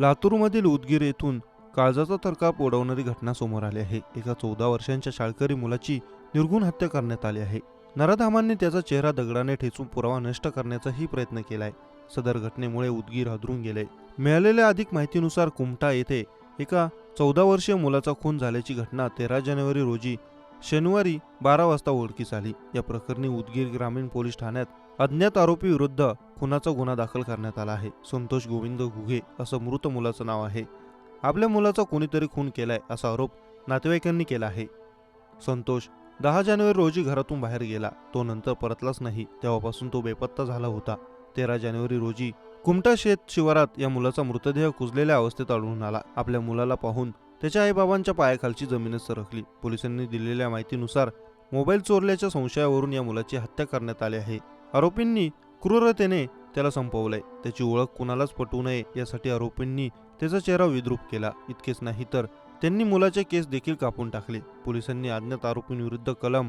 लातूरमधील उदगीर येथून काळजाचा थरकाप ओढवणारी घटना समोर आली आहे. एका चौदा वर्षांच्या शाळकरी मुलाची निर्गुण हत्या करण्यात आली आहे. नराधामांनी त्याचा चेहरा दगडाने ठेचून पुरावा नष्ट करण्याचाही प्रयत्न केलाय. सदर घटनेमुळे उदगीर हादरून गेले. मिळालेल्या अधिक माहितीनुसार कुमटा येथे एका चौदा वर्षीय मुलाचा खून झाल्याची घटना तेरा जानेवारी रोजी शनिवारी बारा वाजता उघडकीस आली या प्रकरणी उदगीर ग्रामीण पोलीस ठाण्यात अज्ञात आरोपी विरुद्ध खुनाचा गुन्हा दाखल करण्यात आला आहे. संतोष गोविंद घुगे असं मृत मुलाचं नाव आहे. आपल्या मुलाचा कोणीतरी खून केलाय असा आरोप नातेवाईकांनी केला आहे. संतोष दहा जानेवारी रोजी घरातून बाहेर गेला. तो नंतर परतलाच नाही. तेव्हापासून तो बेपत्ता झाला होता. तेरा जानेवारी रोजी कुमटा शेत शिवारात या मुलाचा मृतदेह कुजलेल्या अवस्थेत आढळून आला. आपल्या मुलाला पाहून त्याच्या आईबाबांच्या पायाखालची जमीनच सरकली. पोलिसांनी दिलेल्या माहितीनुसार मोबाईल चोरल्याच्या संशयावरून या मुलाची हत्या करण्यात आली आहे. आरोपींनी क्रूरतेने त्याला संपवलंय. त्याची ओळख कुणालाच पटवू नये यासाठी आरोपींनी त्याचा चेहरा विद्रूप केला. इतकेच नाही तर त्यांनी मुलाचे केस देखील कापून टाकले. पोलिसांनी अज्ञात आरोपींविरुद्ध कलम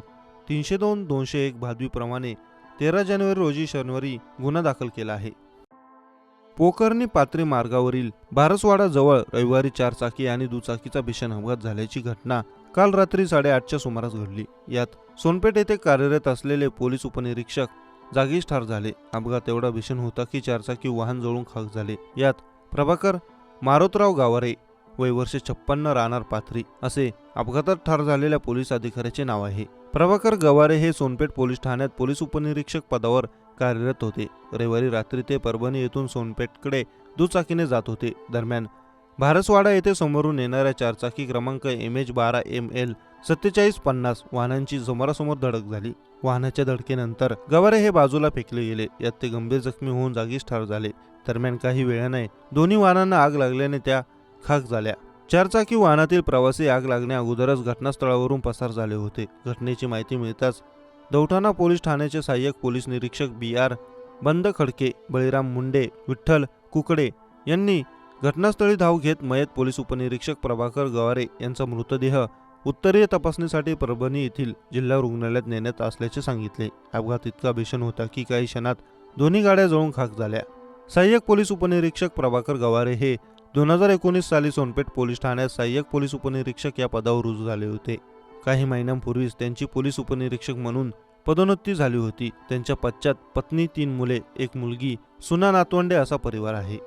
तीनशे दोन दोनशे एक भादवीप्रमाणे तेरा जानेवारी रोजी शनिवारी गुन्हा दाखल केला आहे. पोकर्णी पात्री मार्गावरील भारसवाडा जवळ रविवारी चारचाकी आणि दुचाकीचा भीषण अपघात झाल्याची घटना काल रात्री साडेआठच्या सुमारास घडली. यात सोनपेठ येथे कार्यरत असलेले पोलीस उपनिरीक्षक जागीच ठार झाले. अपघात एवढा भीषण होता की चारचाकी वाहन जळून खाक झाले. यात प्रभाकर मारोतराव गावारे वय वर्ष छप्पन्न राहणार पाथरी असे अपघातात ठार झालेल्या पोलीस अधिकाऱ्याचे नाव आहे. प्रभाकर गवारे हे सोनपेठ पोलीस ठाण्यात पोलीस उपनिरीक्षक पदावर कार्यरत होते. रविवारी रात्री ते परभणी येथून सोनपेठकडे दुचाकीने जात होते. दरम्यान भारसवाडा येथे समोरून येणाऱ्या चारचाकी क्रमांक एम एच बारा एम एल सत्तेचाळीस पन्नास वाहनांची समोरासमोर धडक झाली. वाहनाच्या धडकेनंतर गवारे हे बाजूला फेकले गेले. यात ते गंभीर जखमी होऊन जागीच ठार झाले. दरम्यान काही वेळाने दोन्ही वाहनांना आग लागल्याने त्या खाक झाल्या. चारचाकी वाहनातील प्रवासी आग लागण्या अगोदरच घटनास्थळावरून पसार झाले होते. घटनेची माहिती मिळताच दौठाणा पोलीस ठाण्याचे सहाय्यक पोलीस निरीक्षक बी आर बंद खडके बळीराम मुंडे विठ्ठल कुकडे यांनी घटनास्थळी धाव घेत मयत पोलीस उपनिरीक्षक प्रभाकर गवारे यांचा मृतदेह उत्तरीय तपासणीसाठी परभणी येथील जिल्हा रुग्णालयात नेण्यात असल्याचे सांगितले. अपघात इतका भीषण होता की काही क्षणात दोन्ही गाड्या जळून खाक झाल्या. सहाय्यक पोलीस उपनिरीक्षक प्रभाकर गवारे हे दोन हजार एकोणीस साली सोनपेठ पोलीस ठाण्यात सहाय्यक पोलीस उपनिरीक्षक या पदावर रुजू झाले होते. काही महिन्यांपूर्वीच त्यांची पोलीस उपनिरीक्षक म्हणून पदोन्नती झाली होती. त्यांच्या पश्चात पत्नी तीन मुले एक मुलगी सुना नातवंडे असा परिवार आहे.